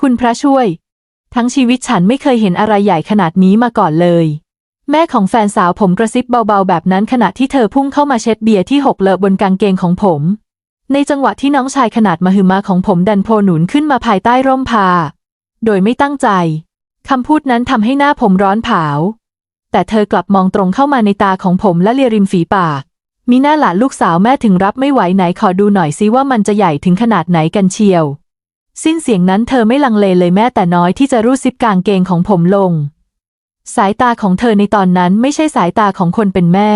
คุณพระช่วย ทั้งชีวิตฉันไม่เคยเห็นอะไรใหญ่ขนาดนี้มาก่อนเลย แม่ของแฟนสาวผมกระซิบเบาๆ แบบนั้นขณะที่เธอพุ่งเข้ามาเช็ดเบียร์ที่หกเลอะบนกางเกงของผม ในจังหวะที่น้องชายขนาดมหึมาของผมดันโผล่หนุนขึ้นมาภายใต้ร่มพา โดยไม่ตั้งใจคำพูดนั้นทำให้หน้าผมร้อนเผา แต่เธอกลับมองตรงเข้ามาในตาของผมและเลียริมฝีปาก มีหน้าหลานลูกสาวแม่ถึงรับไม่ไหวไหนขอดูหน่อยซิว่ามันจะใหญ่ถึงขนาดไหนกันเชียว สิ้นเสียงนั้นเธอไม่ลังเลเลยแม้แต่น้อยที่จะรูดซิปกางเกงของผมลง สายตาของเธอในตอนนั้นไม่ใช่สายตาของคนเป็นแม่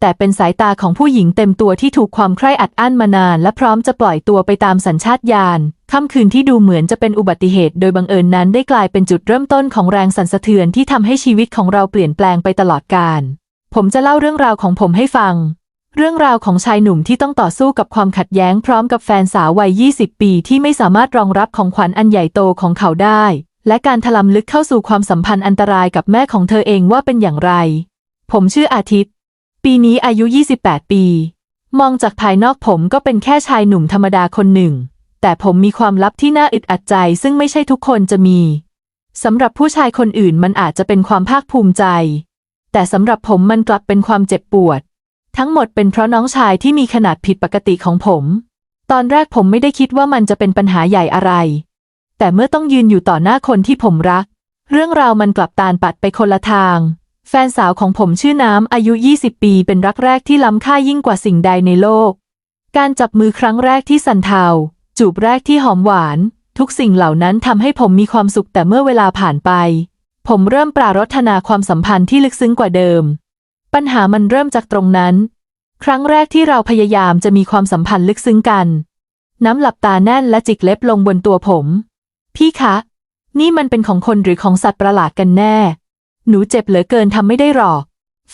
แต่เป็นสายตาของผู้หญิงเต็มตัวที่ถูกความใคร่อัดอั้นมานานและพร้อมจะปล่อยตัวไปตามสัญชาตญาณค่ำคืนที่ดูเหมือนจะเป็นอุบัติเหตุ โดยบังเอิญนั้นได้กลายเป็นจุดเริ่มต้นของแรงสั่นสะเทือนที่ทำให้ชีวิตของเราเปลี่ยนแปลงไปตลอดกาลผมจะเล่าเรื่องราวของผมให้ฟัง เรื่องราวของชายหนุ่มที่ต้องต่อสู้กับความขัดแย้งพร้อมกับแฟนสาววัย 20 ปีที่ไม่สามารถรองรับของขวัญอันใหญ่โตของเขาได้ และการถลำลึกเข้าสู่ความสัมพันธ์อันตรายกับแม่ของเธอเองว่าเป็นอย่างไร ผมชื่ออาทิตย์ ปีนี้อายุ 28 ปี มองจากภายนอกผมก็เป็นแค่ชายหนุ่มธรรมดาคนหนึ่ง แต่ผมมีความลับที่น่าอึดอัดใจซึ่งไม่ใช่ทุกคนจะมีสำหรับผู้ชายคนอื่นมันอาจจะเป็นความภาคภูมิใจ แต่สำหรับผมมันกลับเป็นความเจ็บปวด ทั้งหมดเป็นเพราะน้องชายที่มีขนาดผิดปกติของผม ตอนแรกผมไม่ได้คิดว่ามันจะเป็นปัญหาใหญ่อะไร แต่เมื่อต้องยืนอยู่ต่อหน้าคนที่ผมรัก เรื่องราวมันกลับตาลปัดไปคนละทาง แฟนสาวของผมชื่อน้ำอายุ 20 ปีเป็นรักแรกที่ล้ำค่ายิ่งกว่าสิ่งใดในโลก การจับมือครั้งแรกที่สันเทา จูบแรกที่หอมหวาน ทุกสิ่งเหล่านั้นทำให้ผมมีความสุขแต่เมื่อเวลาผ่านไป ผมเริ่มปรารถนาความสัมพันธ์ที่ลึกซึ้งกว่าเดิม ปัญหามันเริ่มจากตรงนั้น ครั้งแรกที่เราพยายามจะมีความสัมพันธ์ลึกซึ้งกัน น้ำหลับตาแน่นและจิกเล็บลงบนตัวผม พี่คะ นี่มันเป็นของคนหรือของสัตว์ประหลาดกันแน่ หนูเจ็บเหลือเกินทำไม่ได้หรอก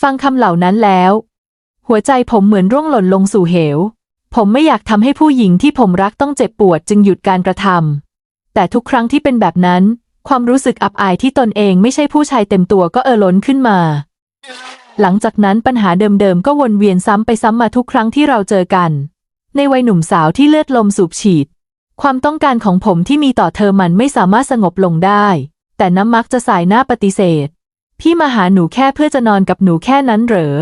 ฟังคำเหล่านั้นแล้ว หัวใจผมเหมือนร่วงหล่นลงสู่เหว ผมไม่อยากทำให้ผู้หญิงที่ผมรักต้องเจ็บปวดจึงหยุดการกระทำแต่ทุกครั้งที่เป็นแบบนั้น ความรู้สึกอับอายที่ตนเองไม่ใช่ผู้ชายเต็มตัวก็เออล้นขึ้นมา หลังจากนั้นปัญหาเดิมๆ ก็วนเวียนซ้ำไปซ้ำมาทุกครั้งที่เราเจอกัน ในวัยหนุ่มสาวที่เลือดลมสูบฉีด ความต้องการของผมที่มีต่อเธอมันไม่สามารถสงบลงได้ แต่น้ำมักจะสายหน้าปฏิเสธ พี่มาหาหนูแค่เพื่อจะนอนกับหนูแค่นั้นเหรอ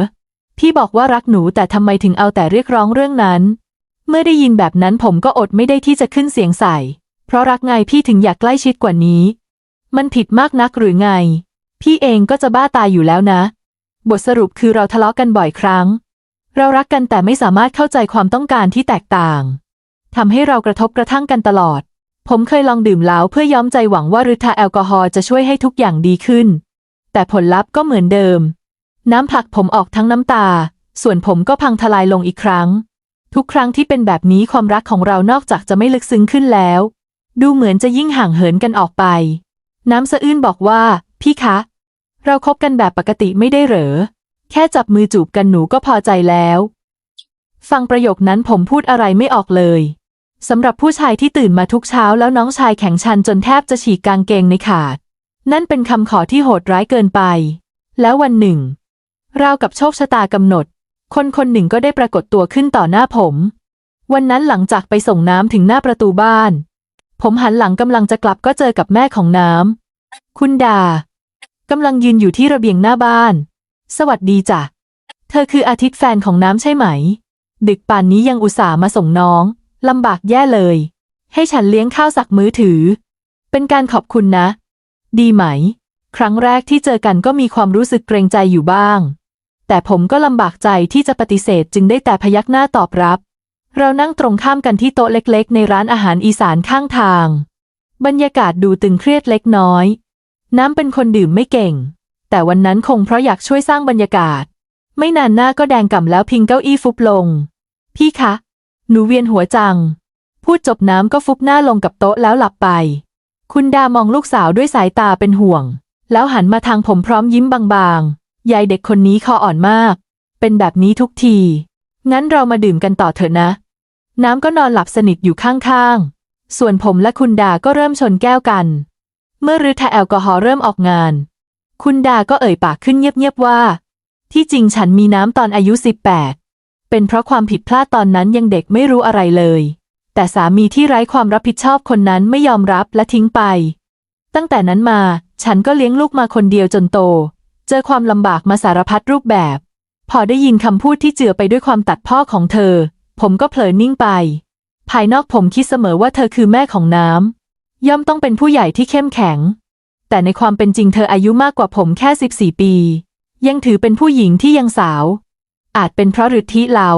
พี่บอกว่ารักหนูแต่ทำไมถึงเอาแต่เรียกร้องเรื่องนั้น เมื่อได้ยินแบบนั้นผมก็อดไม่ได้ที่จะขึ้นเสียงใส่ เพราะรักไงพี่ถึงอยากใกล้ชิดกว่านี้ มันผิดมากนักหรือไง พี่เองก็จะบ้าตายอยู่แล้วนะ บทสรุปคือเราทะเลาะกันบ่อยครั้ง เรารักกันแต่ไม่สามารถเข้าใจความต้องการที่แตกต่างทำให้เรากระทบกระทั่งกันตลอด ผมเคยลองดื่มเหล้าเพื่อย้อมใจหวังว่าฤทธิ์แอลกอฮอล์จะช่วยให้ทุกอย่างดีขึ้น แต่ผลลัพธ์ก็เหมือนเดิม น้ำผลักผมออกทั้งน้ำตา ส่วนผมก็พังทลายลงอีกครั้ง ทุกครั้งที่เป็นแบบนี้ความรักของเรานอกจากจะไม่ลึกซึ้งขึ้นแล้ว ดูเหมือนจะยิ่งห่างเหินกันออกไป น้ำสะอื้นบอกว่า พี่คะ เราคบกันแบบปกติไม่ได้เหรอ แค่จับมือจูบกันหนูก็พอใจแล้ว ฟังประโยคนั้นผมพูดอะไรไม่ออกเลยสำหรับผู้ชายที่ตื่นมาทุกเช้าแล้วน้องชายแข็งชันจนแทบจะฉีกกางเกงในขาด นั่นเป็นคำขอที่โหดร้ายเกินไป แล้ววันหนึ่ง ราวกับโชคชะตากำหนด คนคนหนึ่งก็ได้ปรากฏตัวขึ้นต่อหน้าผม วันนั้นหลังจากไปส่งน้ำถึงหน้าประตูบ้าน ผมหันหลังกำลังจะกลับก็เจอกับแม่ของน้ำคุณดา กำลังยืนอยู่ที่ระเบียงหน้าบ้าน สวัสดีจ้ะ เธอคืออาทิตย์แฟนของน้ำใช่ไหม ดึกป่านนี้ยังอุตส่าห์มาส่งน้องลำบากแย่เลย ให้ฉันเลี้ยงข้าวสักมื้อถือ เป็นการขอบคุณนะ ดีไหม ครั้งแรกที่เจอกันก็มีความรู้สึกเกรงใจอยู่บ้าง แต่ผมก็ลำบากใจที่จะปฏิเสธจึงได้แต่พยักหน้าตอบรับ เรานั่งตรงข้ามกันที่โต๊ะเล็ก ๆ ในร้านอาหารอีสานข้างทาง บรรยากาศดูตึงเครียดเล็กน้อย น้ำเป็นคนดื่มไม่เก่ง แต่วันนั้นคงเพราะอยากช่วยสร้างบรรยากาศ ไม่นานหน้าก็แดงก่ำแล้วพิงเก้าอี้ฟุบลง พี่คะ หนูเวียนหัวจัง พูดจบน้ำก็ฟุบหน้าลงกับโต๊ะแล้วหลับไป คุณดามองลูกสาวด้วยสายตาเป็นห่วง แล้วหันมาทางผมพร้อมยิ้มบางๆ ยายเด็กคนนี้คออ่อนมาก เป็นแบบนี้ทุกที งั้นเรามาดื่มกันต่อเถอะนะ น้ำก็นอนหลับสนิทอยู่ข้างๆ ส่วนผมและคุณดาก็เริ่มชนแก้วกัน เมื่อฤทธิ์แอลกอฮอล์เริ่มออกงาน คุณดาก็เอ่ยปากขึ้นเงียบๆว่า ที่จริงฉันมีน้ำตอนอายุ 18 เป็นเพราะความผิดพลาดตอนนั้นยังเด็กไม่รู้อะไรเลย แต่สามีที่ไร้ความรับผิดชอบคนนั้นไม่ยอมรับและทิ้งไป ตั้งแต่นั้นมาฉันก็เลี้ยงลูกมาคนเดียวจนโต เจอความลำบากมาสารพัดรูปแบบ พอได้ยินคำพูดที่เจือไปด้วยความตัดพ้อของเธอ ผมก็เผลอนิ่งไป ภายนอกผมคิดเสมอว่าเธอคือแม่ของน้ำ ย่อมต้องเป็นผู้ใหญ่ที่เข้มแข็ง แต่ในความเป็นจริงเธออายุมากกว่าผมแค่ 14 ปี ยังถือเป็นผู้หญิงที่ยังสาว อาจเป็นเพราะฤทธิเหลา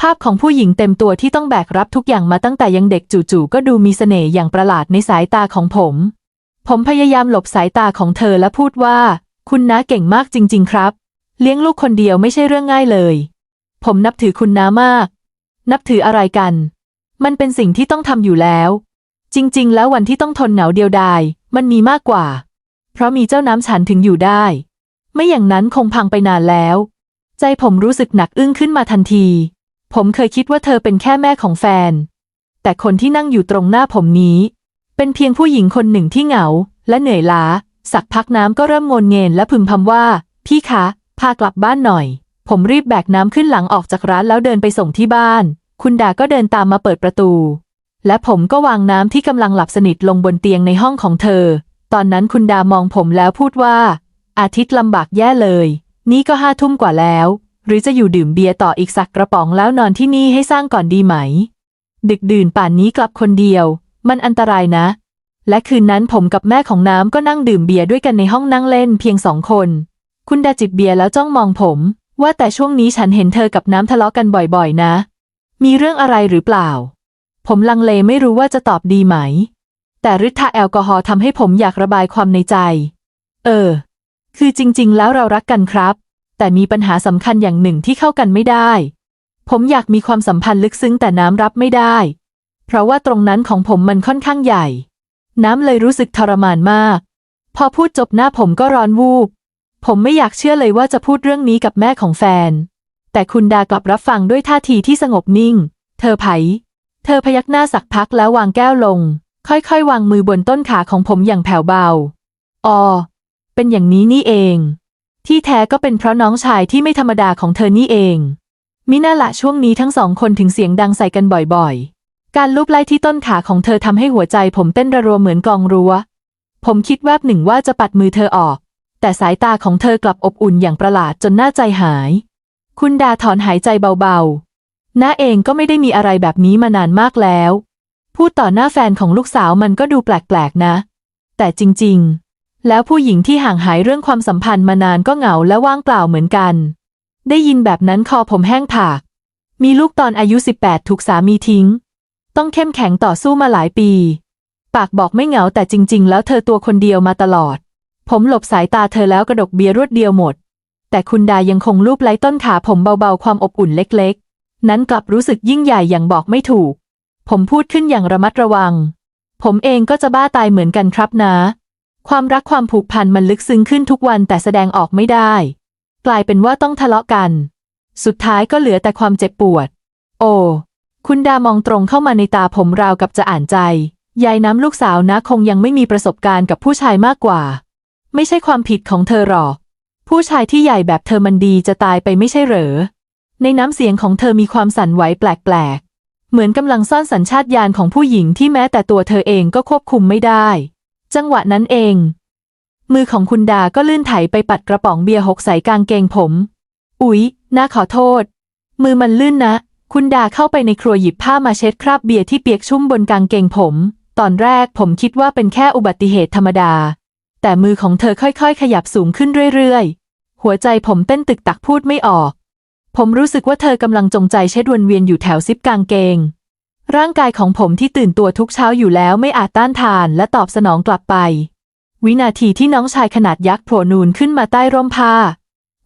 ภาพของผู้หญิงเต็มตัวที่ต้องแบกรับทุกอย่างมาตั้งแต่ยังเด็กจู่ๆก็ดูมีเสน่ห์อย่างประหลาดในสายตาของผม ผมพยายามหลบสายตาของเธอและพูดว่า คุณน้าเก่งมากจริง ๆ ครับ เลี้ยงลูกคนเดียวไม่ใช่เรื่องง่ายเลย ผมนับถือคุณน้ามาก นับถืออะไรกัน มันเป็นสิ่งที่ต้องทำอยู่แล้ว จริง ๆ แล้ววันที่ต้องทนเหงาเดียวดาย มันมีมากกว่า เพราะมีเจ้าน้ำฉันถึงอยู่ได้ ไม่อย่างนั้นคงพังไปนานแล้ว ใจผมรู้สึกหนักอึ้งขึ้นมาทันที ผมเคยคิดว่าเธอเป็นแค่แม่ของแฟน แต่คนที่นั่งอยู่ตรงหน้าผมนี้ เป็นเพียงผู้หญิงคนหนึ่งที่เหงา และเหนื่อยล้า สักพักน้ำก็เริ่มงนเงนและพึมพำว่า พี่คะ พากลับบ้านหน่อย ผมรีบแบกน้ำขึ้นหลังออกจากร้านแล้วเดินไปส่งที่บ้าน คุณดาก็เดินตามมาเปิดประตู และผมก็วางน้ำที่กำลังหลับสนิทลงบนเตียงในห้องของเธอ ตอนนั้นคุณดามองผมแล้วพูดว่า อาทิตย์ลำบากแย่เลย นี่ก็ห้าทุ่มกว่าแล้ว หรือจะอยู่ดื่มเบียร์ต่ออีกสักกระป๋องแล้วนอนที่นี่ให้สร้างก่อนดีไหม ดึกดื่นป่านนี้กลับคนเดียว มันอันตรายนะ และคืนนั้นผมกับแม่ของน้ำก็นั่งดื่มเบียร์ด้วยกันในห้องนั่งเล่นเพียงสองคน คุณดาจิบเบียร์แล้วจ้องมองผม ว่าแต่ช่วงนี้ฉันเห็นเธอกับน้ำทะเลาะกันบ่อยๆ นะ มีเรื่องอะไรหรือเปล่า ผมลังเลไม่รู้ว่าจะตอบดีไหม แต่ฤทธาแอลกอฮอล์ทำให้ผมอยากระบายความในใจ เออ คือจริง ๆ แล้วเรารักกันครับ แต่มีปัญหาสำคัญอย่างหนึ่งที่เข้ากันไม่ได้ ผมอยากมีความสัมพันธ์ลึกซึ้งแต่น้ำรับไม่ได้ เพราะว่าตรงนั้นของผมมันค่อนข้างใหญ่ น้ำเลยรู้สึกทรมานมาก พอพูดจบหน้าผมก็ร้อนวูบ ผมไม่อยากเชื่อเลยว่าจะพูดเรื่องนี้กับแม่ของแฟน แต่คุณดากลับรับฟังด้วยท่าทีที่สงบนิ่ง เธอไผ ธอพยักหน้าสักพักแล้ววางแก้วลง ค่อยๆ วางมือบนต้นขาของผมอย่างแผ่วเบาอ๋อเป็นอย่างนี้นี่เอง ที่แท้ก็เป็นเพราะน้องชายที่ไม่ธรรมดาของเธอนี่เอง มิน่าละช่วงนี้ทั้งสองคนถึงเสียงดังใส่กันบ่อยๆ การลูบไล่ที่ต้นขาของเธอทำให้หัวใจผมเต้นระรัวเหมือนกองรั้ว ผมคิดแวบหนึ่งว่าจะปัดมือเธอออก แต่สายตาของเธอกลับอบอุ่นอย่างประหลาดจนหน่าใจหาย คุณดาถอนหายใจเบาๆ น้าเองก็ไม่ได้มีอะไรแบบนี้มานานมากแล้ว พูดต่อหน้าแฟนของลูกสาวมันก็ดูแปลกๆนะ แต่จริงๆ แล้วผู้หญิงที่ห่างหายเรื่องความสัมพันธ์มานานก็เหงาและว่างเปล่าเหมือนกัน ได้ยินแบบนั้นคอผมแห้งผาก มีลูกตอนอายุ 18 ถูกสามีทิ้ง ต้องเข้มแข็งต่อสู้มาหลายปี ปากบอกไม่เหงาแต่จริง ๆ แล้วเธอตัวคนเดียวมาตลอด ผมหลบสายตาเธอแล้วกระดกเบียร์รวดเดียวหมด แต่คุณดายังคงลูบไล้ต้นขาผมเบาๆความอบอุ่นเล็กๆ นั้นกลับรู้สึกยิ่งใหญ่อย่างบอกไม่ถูก ผมพูดขึ้นอย่างระมัดระวัง ผมเองก็จะบ้าตายเหมือนกันครับนะ ความรักความผูกพันมันลึกซึ้งขึ้นทุกวันแต่แสดงออกไม่ได้ กลายเป็นว่าต้องทะเลาะกัน สุดท้ายก็เหลือแต่ความเจ็บปวด โอ้คุณดามองตรงเข้ามาในตาผมราวกับจะอ่านใจ ยายน้ำลูกสาวนะคงยังไม่มีประสบการณ์กับผู้ชายมากกว่า ไม่ใช่ความผิดของเธอหรอก ผู้ชายที่ใหญ่แบบเธอมันดีจะตายไปไม่ใช่เหรอ ในน้ำเสียงของเธอมีความสั่นไหวแปลกๆ เหมือนกำลังซ่อนสัญชาตญาณของผู้หญิงที่แม้แต่ตัวเธอเองก็ควบคุมไม่ได้ จังหวะนั้นเอง มือของคุณดาก็ลื่นไถไปปัดกระป๋องเบียร์หกใส่กางเกงผม อุ๊ยน่าขอโทษ มือมันลื่นนะ คุณดาเข้าไปในครัวหยิบผ้ามาเช็ดคราบเบียร์ที่เปียกชุ่มบนกางเกงผม ตอนแรกผมคิดว่าเป็นแค่อุบัติเหตุธรรมดา แต่มือของเธอค่อยๆ ขยับสูงขึ้นเรื่อยๆ หัวใจผมเต้นตึกตักพูดไม่ออก ผมรู้สึกว่าเธอกำลังจงใจเช็ดวนเวียนอยู่แถวซิปกางเกง ร่างกายของผมที่ตื่นตัวทุกเช้าอยู่แล้วไม่อาจต้านทานและตอบสนองกลับไป วินาทีที่น้องชายขนาดยักษ์โผล่นูนขึ้นมาใต้ร่มผ้า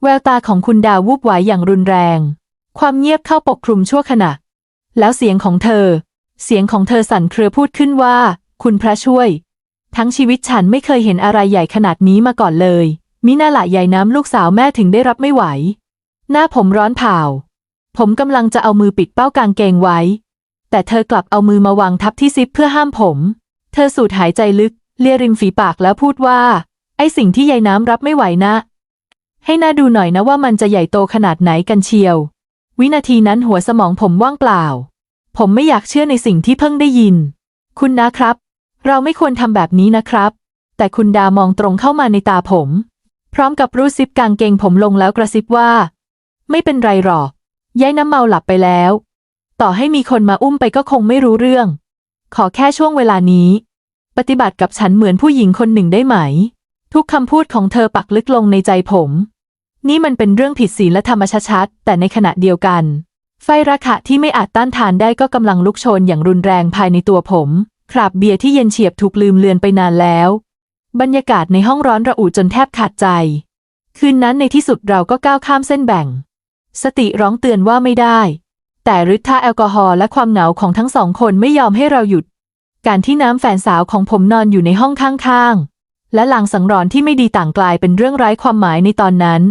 แววตาของคุณดาววูบไหวอย่างรุนแรง ความเงียบเข้าปกคลุมชั่วขณะ แล้วเสียงของเธอ เสียงของเธอสั่นเครือพูดขึ้นว่า คุณพระช่วย ทั้งชีวิตฉันไม่เคยเห็นอะไรใหญ่ขนาดนี้มาก่อนเลย มิน่าละใหญ่น้ำลูกสาวแม่ถึงได้รับไม่ไหว หน้าผมร้อนเผาผมกำลังจะเอามือปิดเป้ากางเกงไว้ แต่เธอกลับเอามือมาวางทับที่ซิปเพื่อห้ามผม เธอสูดหายใจลึก เลียริมฝีปากแล้วพูดว่า ไอสิ่งที่ยายน้ำรับไม่ไหวนะ ให้น่าดูหน่อยนะว่ามันจะใหญ่โตขนาดไหนกันเชียว วินาทีนั้นหัวสมองผมว่างเปล่า ผมไม่อยากเชื่อในสิ่งที่เพิ่งได้ยิน คุณนะครับ เราไม่ควรทำแบบนี้นะครับ แต่คุณดามองตรงเข้ามาในตาผม พร้อมกับรูดซิปกางเกงผมลงแล้วกระซิบว่า ไม่เป็นไรหรอกยายน้ำเมาหลับไปแล้ว ต่อให้มีคนมาอุ้มไปก็คงไม่รู้เรื่อง ขอแค่ช่วงเวลานี้ ปฏิบัติกับฉันเหมือนผู้หญิงคนหนึ่งได้ไหม ทุกคำพูดของเธอปักลึกลงในใจผม นี่มันเป็นเรื่องผิดศีลและธรรมชัดๆแต่ในขณะเดียวกัน ไฟระคะที่ไม่อาจต้านทานได้ก็กำลังลุกโชนอย่างรุนแรงภายในตัวผมคราบเบียร์ที่เย็นเฉียบถูกลืมเลือนไปนานแล้ว บรรยากาศในห้องร้อนระอุจนแทบขาดใจ คืนนั้นในที่สุดเราก็ก้าวข้ามเส้นแบ่ง สติร้องเตือนว่าไม่ได้ แต่ฤทธาแอลกอฮอล์และความเหงาของทั้งสองคนไม่ยอมให้เราหยุด การที่น้ำแฟนสาวของผมนอนอยู่ในห้องข้างๆ และลางสังรอนที่ไม่ดีต่างกลายเป็นเรื่องไร้ความหมายในตอนนั้น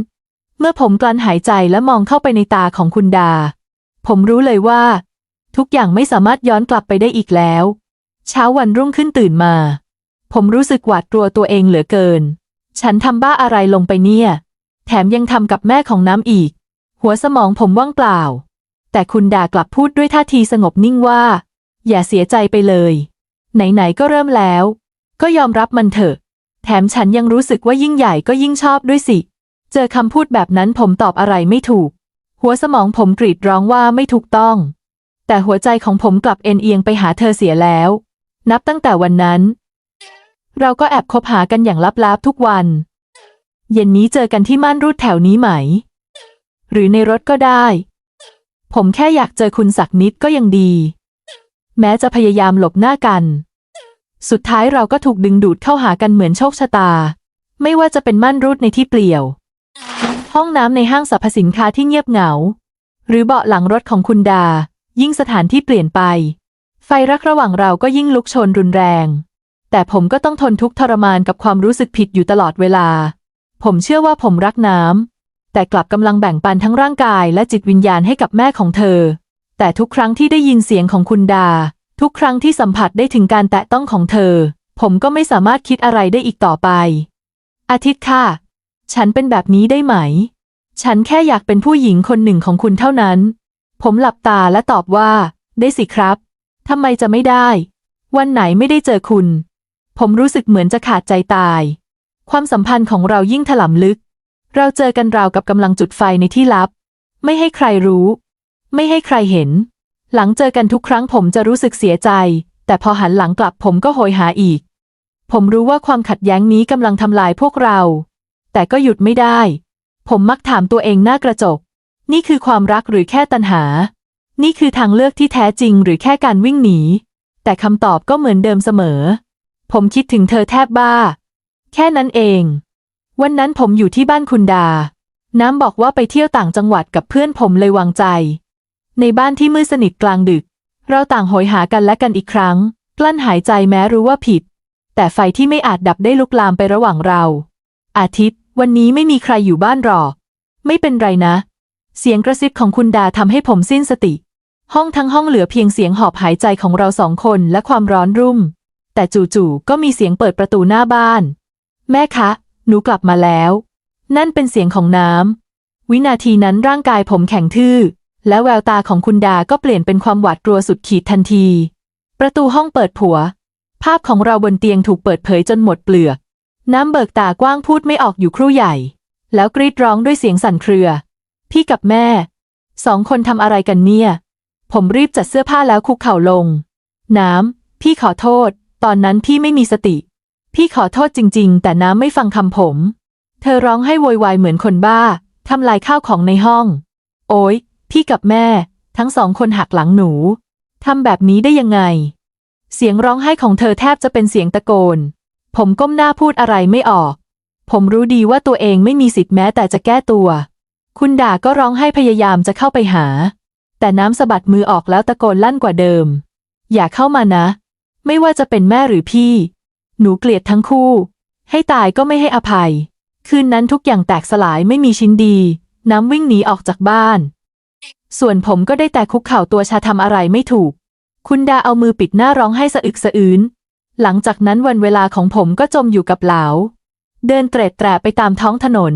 เมื่อผมกลั้นหายใจและมองเข้าไปในตาของคุณดา ผมรู้เลยว่า ทุกอย่างไม่สามารถย้อนกลับไปได้อีกแล้ว เช้าวันรุ่งขึ้นตื่นมา ผมรู้สึกหวาดกลัวตัวเองเหลือเกิน ฉันทำบ้าอะไรลงไปเนี่ย แถมยังทำกับแม่ของน้ำอีก หัวสมองผมว่างเปล่า แต่คุณด่ากลับพูดด้วยท่าทีสงบนิ่งว่า อย่าเสียใจไปเลย ไหนๆก็เริ่มแล้ว ก็ยอมรับมันเถอะ แถมฉันยังรู้สึกว่ายิ่งใหญ่ก็ยิ่งชอบด้วยสิ เจอคำพูดแบบนั้นผมตอบอะไรไม่ถูก หัวสมองผมกรีดร้องว่าไม่ถูกต้อง แต่หัวใจของผมกลับเอ็นเอียงไปหาเธอเสียแล้ว นับตั้งแต่วันนั้น เราก็แอบคบหากันอย่างลับๆทุกวัน เย็นนี้เจอกันที่ม่านรูดแถวนี้ไหม หรือในรถก็ได้ ผมแค่อยากเจอคุณสักนิดก็ยังดี แม้จะพยายามหลบหน้ากัน สุดท้ายเราก็ถูกดึงดูดเข้าหากันเหมือนโชคชะตา ไม่ว่าจะเป็นม่านรูดในที่เปลี่ยว ห้องน้ำในห้างสรรพสินค้าที่เงียบเหงา หรือเบาะหลังรถของคุณดา ยิ่งสถานที่เปลี่ยนไป ไฟรักระหว่างเราก็ยิ่งลุกโชนรุนแรงแต่ผมก็ต้องทนทุกข์ทรมานกับความรู้สึกผิดอยู่ตลอดเวลา ผมเชื่อว่าผมรักน้ำ แต่กลับกำลังแบ่งปันทั้งร่างกายและจิตวิญญาณให้กับแม่ของเธอ แต่ทุกครั้งที่ได้ยินเสียงของคุณดา ทุกครั้งที่สัมผัสได้ถึงการแตะต้องของเธอ ผมก็ไม่สามารถคิดอะไรได้อีกต่อไป อาทิตย์ค่ะ ฉันเป็นแบบนี้ได้ไหม ฉันแค่อยากเป็นผู้หญิงคนหนึ่งของคุณเท่านั้น ผมหลับตาและตอบว่า ได้สิครับทำไมจะไม่ได้ วันไหนไม่ได้เจอคุณ ผมรู้สึกเหมือนจะขาดใจตาย ความสัมพันธ์ของเรายิ่งถล่มลึก เราเจอกันราวกับกำลังจุดไฟในที่ลับ ไม่ให้ใครรู้ ไม่ให้ใครเห็น หลังเจอกันทุกครั้งผมจะรู้สึกเสียใจ แต่พอหันหลังกลับผมก็โหยหาอีก ผมรู้ว่าความขัดแย้งนี้กำลังทำลายพวกเรา แต่ก็หยุดไม่ได้ ผมมักถามตัวเองหน้ากระจก นี่คือความรักหรือแค่ตัณหา นี่คือทางเลือกที่แท้จริงหรือแค่การวิ่งหนี แต่คำตอบก็เหมือนเดิมเสมอ ผมคิดถึงเธอแทบบ้า แค่นั้นเอง วันนั้นผมอยู่ที่บ้านคุณดา น้ำบอกว่าไปเที่ยวต่างจังหวัดกับเพื่อนผมเลยวางใจ ในบ้านที่มืดสนิทกลางดึก เราต่างโหยหากันและกันอีกครั้ง กลั้นหายใจแม้รู้ว่าผิด แต่ไฟที่ไม่อาจดับได้ลุกลามไประหว่างเรา อาทิตย์ วันนี้ไม่มีใครอยู่บ้านหรอก ไม่เป็นไรนะ เสียงกระซิบของคุณดาทำให้ผมสิ้นสติ ห้องทั้งห้องเหลือเพียงเสียงหอบหายใจของเราสองคนและความร้อนรุ่ม แต่จู่ๆก็มีเสียงเปิดประตูหน้าบ้าน แม่คะ หนูกลับมาแล้ว นั่นเป็นเสียงของน้ำ วินาทีนั้นร่างกายผมแข็งทื่อ และแววตาของคุณดาก็เปลี่ยนเป็นความหวาดกลัวสุดขีดทันที ประตูห้องเปิดผัว ภาพของเราบนเตียงถูกเปิดเผยจนหมดเปลือก น้ำเบิกตากว้างพูดไม่ออกอยู่ครู่ใหญ่ แล้วกรีดร้องด้วยเสียงสั่นเครือ พี่กับแม่ สองคนทำอะไรกันเนี่ย ผมรีบจัดเสื้อผ้าแล้วคุกเข่าลง น้ำ พี่ขอโทษ ตอนนั้นพี่ไม่มีสติ พี่ขอโทษจริง ๆ แต่น้ำไม่ฟังคำผม เธอร้องให้โวยวายเหมือนคนบ้า ทำลายข้าวของในห้อง โอ๊ยพี่กับแม่ ทั้งสองคนหักหลังหนู ทำแบบนี้ได้ยังไง เสียงร้องไห้ของเธอแทบจะเป็นเสียงตะโกน ผมก้มหน้าพูดอะไรไม่ออก ผมรู้ดีว่าตัวเองไม่มีสิทธิ์แม้แต่จะแก้ตัว คุณด่าก็ร้องให้พยายามจะเข้าไปหา แต่น้ำสะบัดมือออกแล้วตะโกนลั่นกว่าเดิม อย่าเข้ามานะ ไม่ว่าจะเป็นแม่หรือพี่ หนูเกลียดทั้งคู่ ให้ตายก็ไม่ให้อภัย คืนนั้นทุกอย่างแตกสลายไม่มีชิ้นดี น้ำวิ่งหนีออกจากบ้าน ส่วนผมก็ได้แต่คุกเข่าตัวชาทำอะไรไม่ถูก คุณดาเอามือปิดหน้าร้องให้สะอึกสะอื้นหลังจากนั้นวันเวลาของผมก็จมอยู่กับเหลา เดินเตร็ดแตร่ไปตามท้องถนน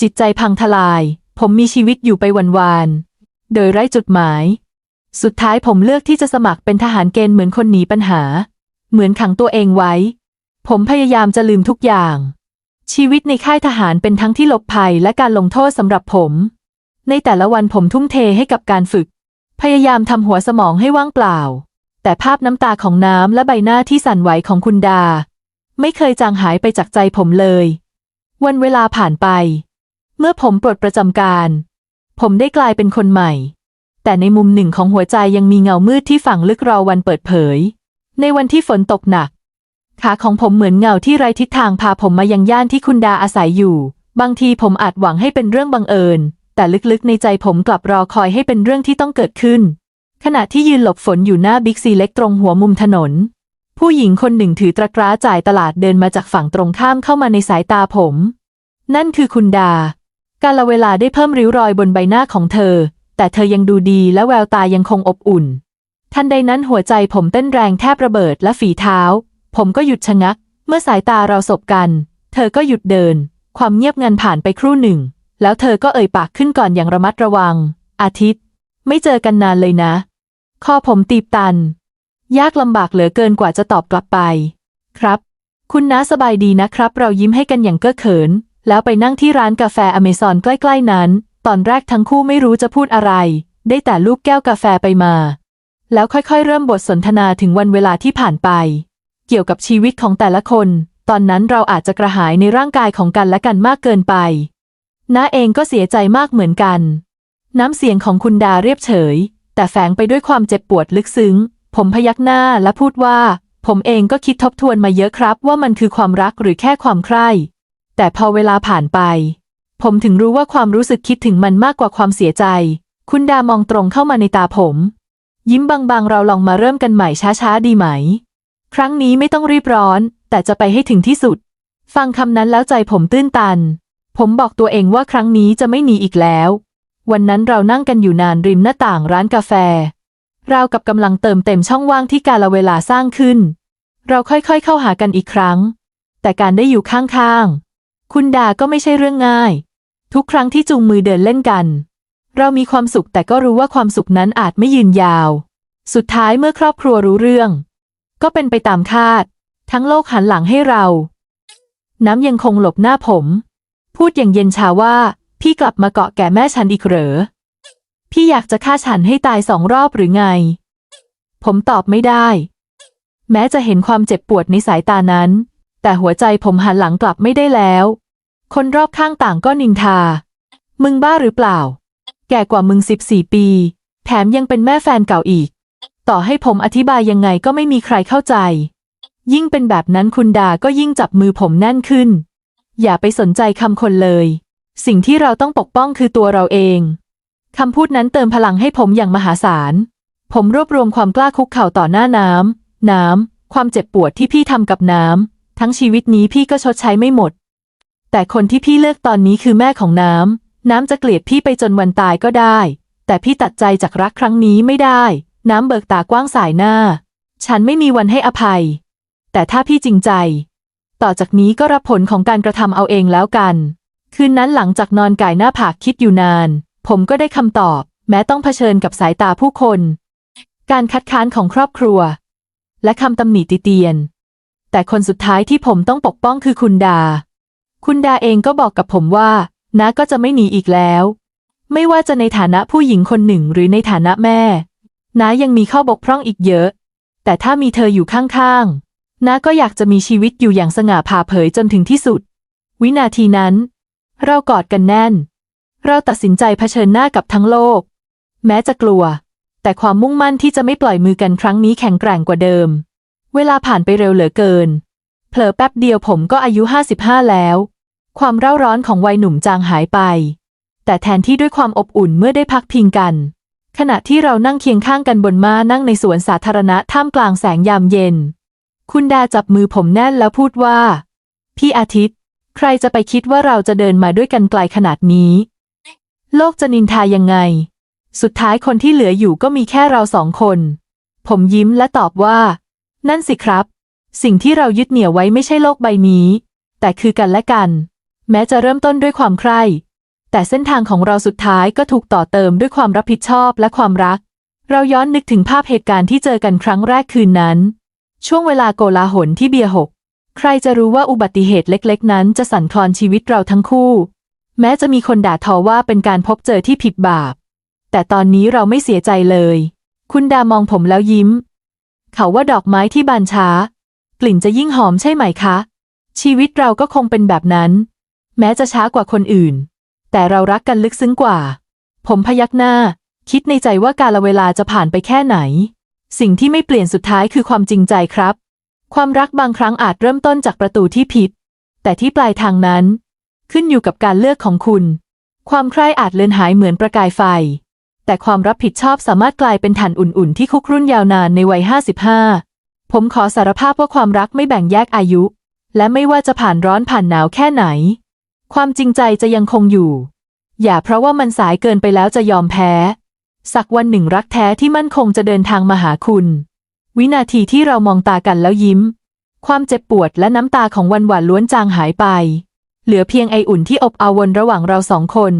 จิตใจพังทลาย ผมมีชีวิตอยู่ไปวันๆโดยไร้จุดหมาย สุดท้ายผมเลือกที่จะสมัครเป็นทหารเกณฑ์เหมือนคนหนีปัญหา เหมือนขังตัวเองไว้ ผมพยายามจะลืมทุกอย่าง ชีวิตในค่ายทหารเป็นทั้งที่หลบภัยและการลงโทษสำหรับผม ในแต่ละวันผมทุ่มเทให้กับการฝึก พยายามทำหัวสมองให้ว่างเปล่า แต่ภาพน้ำตาของน้ำและใบหน้าที่สั่นไหวของคุณดา ไม่เคยจางหายไปจากใจผมเลย วันเวลาผ่านไป เมื่อผมปลดประจำการ ผมได้กลายเป็นคนใหม่ แต่ในมุมหนึ่งของหัวใจยังมีเงามืดที่ฝังลึกรอวันเปิดเผย ในวันที่ฝนตกหนัก ขาของผมเหมือนเงาที่ไร้ทิศทางพาผมมายังย่านที่คุณดาอาศัยอยู่ บางทีผมอาจหวังให้เป็นเรื่องบังเอิญ แต่ลึกๆในใจผมกลับรอคอยให้เป็นเรื่องที่ต้องเกิดขึ้น ขณะที่ยืนหลบฝนอยู่หน้าบิ๊กซีเล็กตรงหัวมุมถนน ผู้หญิงคนหนึ่งถือตะกร้าจ่ายตลาดเดินมาจากฝั่งตรงข้ามเข้ามาในสายตาผม นั่นคือคุณดา การละเวลาได้เพิ่มริ้วรอยบนใบหน้าของเธอ แต่เธอยังดูดีและแววตายังคงอบอุ่น ทันใดนั้นหัวใจผมเต้นแรงแทบระเบิดและฝีเท้า ผมก็หยุดชะงัก เมื่อสายตาเราสบกัน เธอก็หยุดเดิน ความเงียบงันผ่านไปครู่หนึ่ง แล้วเธอก็เอ่ยปากขึ้นก่อนอย่างระมัดระวัง อาทิตย์ ไม่เจอกันนานเลยนะคอผมตีบตัน ยากลำบากเหลือเกินกว่าจะตอบกลับไป ครับ คุณน้าสบายดีนะครับ เรายิ้มให้กันอย่างเก้อเขิน แล้วไปนั่งที่ร้านกาแฟอเมซอนใกล้ ๆนั้น ตอนแรกทั้งคู่ไม่รู้จะพูดอะไร ได้แต่ลูกแก้วกาแฟไปมา แล้วค่อยๆ เริ่มบทสนทนาถึงวันเวลาที่ผ่านไป เกี่ยวกับชีวิตของแต่ละคน ตอนนั้นเราอาจจะกระหายในร่างกายของกันและกันมากเกินไป น้าเองก็เสียใจมากเหมือนกัน น้ำเสียงของคุณดาเรียบเฉย แต่แฝงไปด้วยความเจ็บปวดลึกซึ้ง ผมพยักหน้าและพูดว่า ผมเองก็คิดทบทวนมาเยอะครับ ว่ามันคือความรักหรือแค่ความใคร่แต่พอเวลาผ่านไป ผมถึงรู้ว่าความรู้สึกคิดถึงมันมากกว่าความเสียใจ คุณดามองตรงเข้ามาในตาผม ยิ้มบางๆ เราลองมาเริ่มกันใหม่ช้าๆ ดีไหม ครั้งนี้ไม่ต้องรีบร้อน แต่จะไปให้ถึงที่สุด ฟังคำนั้นแล้วใจผมตื้นตัน ผมบอกตัวเองว่าครั้งนี้จะไม่หนีอีกแล้ว วันนั้นเรานั่งกันอยู่นานริมหน้าต่างร้านกาแฟ เรากับกำลังเติมเต็มช่องว่างที่กาลเวลาสร้างขึ้น เราค่อยๆเข้าหากันอีกครั้ง แต่การได้อยู่ข้างๆ คุณดาก็ไม่ใช่เรื่องง่าย ทุกครั้งที่จูงมือเดินเล่นกัน เรามีความสุขแต่ก็รู้ว่าความสุขนั้นอาจไม่ยืนยาว สุดท้ายเมื่อครอบครัวรู้เรื่อง ก็เป็นไปตามคาด ทั้งโลกหันหลังให้เรา น้ำยังคงหลบหน้าผม พูดอย่างเย็นชาว่า พี่กลับมาเกาะแก่แม่ฉันอีกเหรอ พี่อยากจะฆ่าฉันให้ตายสองรอบหรือไง ผมตอบไม่ได้ แม้จะเห็นความเจ็บปวดในสายตานั้น แต่หัวใจผมหันหลังกลับไม่ได้แล้ว คนรอบข้างต่างก็นินทา มึงบ้าหรือเปล่า แก่กว่ามึงสิบสี่ปี แถมยังเป็นแม่แฟนเก่าอีก ต่อให้ผมอธิบายยังไงก็ไม่มีใครเข้าใจ ยิ่งเป็นแบบนั้นคุณดาก็ยิ่งจับมือผมแน่นขึ้น อย่าไปสนใจคำคนเลย สิ่งที่เราต้องปกป้องคือตัวเราเองคำพูดนั้นเติมพลังให้ผมอย่างมหาศาล ผมรวบรวมความกล้าคุกเข่าต่อหน้าน้ำ น้ำ ความเจ็บปวดที่พี่ทำกับน้ำ ทั้งชีวิตนี้พี่ก็ชดใช้ไม่หมด แต่คนที่พี่เลือกตอนนี้คือแม่ของน้ำ น้ำจะเกลียดพี่ไปจนวันตายก็ได้ แต่พี่ตัดใจจากรักครั้งนี้ไม่ได้ น้ำเบิกตากว้างสายหน้า ฉันไม่มีวันให้อภัย แต่ถ้าพี่จริงใจ ต่อจากนี้ก็รับผลของการกระทำเอาเองแล้วกัน คืนนั้นหลังจากนอนก่ายหน้าผากคิดอยู่นาน ผมก็ได้คำตอบ แม้ต้องเผชิญกับสายตาผู้คน การคัดค้านของครอบครัว และคำตำหนิติเตียน แต่คนสุดท้ายที่ผมต้องปกป้องคือคุณดา คุณดาเองก็บอกกับผมว่าน้าก็จะไม่หนีอีกแล้ว ไม่ว่าจะในฐานะผู้หญิงคนหนึ่งหรือในฐานะแม่ น้ายังมีข้อบกพร่องอีกเยอะ แต่ถ้ามีเธออยู่ข้างๆน้าก็อยากจะมีชีวิตอยู่อย่างสง่าผ่าเผยจนถึงที่สุด วินาทีนั้น เรากอดกันแน่น เราตัดสินใจเผชิญหน้ากับทั้งโลก แม้จะกลัว แต่ความมุ่งมั่นที่จะไม่ปล่อยมือกันครั้งนี้แข็งแกร่งกว่าเดิม เวลาผ่านไปเร็วเหลือเกิน เผลอแป๊บเดียวผมก็อายุห้าสิบห้าแล้ว ความเร่าร้อนของวัยหนุ่มจางหายไป แต่แทนที่ด้วยความอบอุ่นเมื่อได้พักพิงกัน ขณะที่เรานั่งเคียงข้างกันบนม้านั่งในสวนสาธารณะท่ามกลางแสงยามเย็น คุณดาจับมือผมแน่นแล้วพูดว่า พี่อาทิตย์ ใครจะไปคิดว่าเราจะเดินมาด้วยกันไกลขนาดนี้ โลกจะนินทายังไง สุดท้ายคนที่เหลืออยู่ก็มีแค่เราสองคน ผมยิ้มและตอบว่า นั่นสิครับ สิ่งที่เรายึดเหนี่ยวไว้ไม่ใช่โลกใบนี้ แต่คือกันและกัน แม้จะเริ่มต้นด้วยความใคร่ แต่เส้นทางของเราสุดท้ายก็ถูกต่อเติมด้วยความรับผิดชอบและความรัก เราย้อนนึกถึงภาพเหตุการณ์ที่เจอกันครั้งแรกคืนนั้น ช่วงเวลาโกลาหลที่เบียร์หกใครจะรู้ว่าอุบัติเหตุเล็ก ๆ นั้นจะสั่นคลอนชีวิตเราทั้งคู่ แม้จะมีคนด่าทอว่าเป็นการพบเจอที่ผิดบาป แต่ตอนนี้เราไม่เสียใจเลย คุณดามองผมแล้วยิ้ม เขาว่าดอกไม้ที่บานช้า กลิ่นจะยิ่งหอมใช่ไหมคะ ชีวิตเราก็คงเป็นแบบนั้น แม้จะช้ากว่าคนอื่น แต่เรารักกันลึกซึ้งกว่า ผมพยักหน้า คิดในใจว่ากาลเวลาจะผ่านไปแค่ไหน สิ่งที่ไม่เปลี่ยนสุดท้ายคือความจริงใจครับ ความรักบางครั้งอาจเริ่มต้นจากประตูที่ผิด แต่ที่ปลายทางนั้น ขึ้นอยู่กับการเลือกของคุณ ความใคร่อาจเลือนหายเหมือนประกายไฟ แต่ความรับผิดชอบสามารถกลายเป็นฐานอุ่นๆ ที่คุกรุ่นยาวนานในวัย55 ผมขอสารภาพว่าความรักไม่แบ่งแยกอายุ และไม่ว่าจะผ่านร้อนผ่านหนาวแค่ไหน ความจริงใจจะยังคงอยู่ อย่าเพราะว่ามันสายเกินไปแล้วจะยอมแพ้ สักวันหนึ่งรักแท้ที่มั่นคงจะเดินทางมาหาคุณ วินาทีที่เรามองตากันแล้วยิ้ม ความเจ็บปวดและน้ำตาของวันหวานล้วนจางหายไป เหลือเพียงไออุ่นที่อบอาวรระหว่างเราสองคน